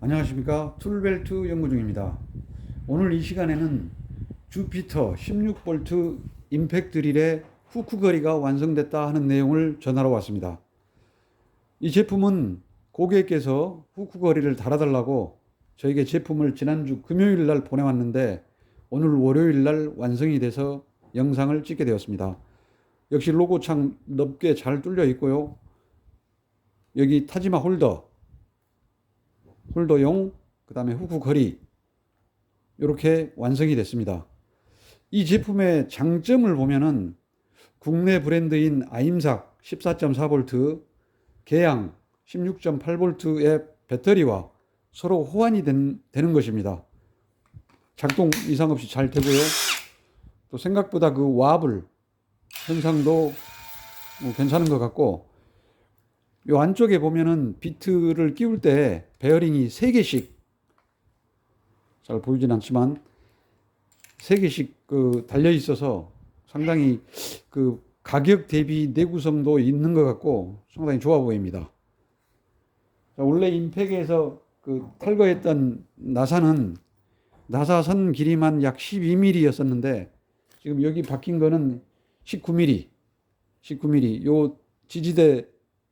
안녕하십니까? 툴벨트 연구 중입니다. 오늘 이 시간에는 주피터 16V 임팩트 드릴의 후크 거리가 완성됐다 하는 내용을 전하러 왔습니다. 이 제품은 고객께서 후크 거리를 달아달라고 저에게 제품을 지난주 금요일 날 보내왔는데 오늘 월요일 날 완성이 돼서 영상을 찍게 되었습니다. 역시 로고 창 넓게 잘 뚫려 있고요. 여기 타지마 홀더 홀더용, 그 다음에 후크 거리 이렇게 완성이 됐습니다. 이 제품의 장점을 보면은 국내 브랜드인 아임삭 14.4V, 개양 16.8V의 배터리와 서로 호환이 된, 되는 것입니다. 작동 이상 없이 잘 되고요. 또 생각보다 그 와블 현상도 뭐 괜찮은 것 같고 요 안쪽에 보면은 비트를 끼울 때 베어링이 3개씩 잘 보이진 않지만 3개씩 그 달려 있어서 상당히 그 가격 대비 내구성도 있는 것 같고 상당히 좋아 보입니다. 자, 원래 임팩에서 그 탈거했던 나사는 나사 선 길이만 약 12mm였었는데 지금 여기 박힌 거는 19mm, 19mm. 요 지지대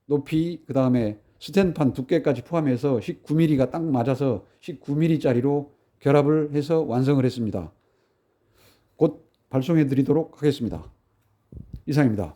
높이 그 다음에 스탠판 두께까지 포함해서 19mm가 딱 맞아서 19mm짜리로 결합을 해서 완성을 했습니다. 곧 발송해 드리도록 하겠습니다. 이상입니다.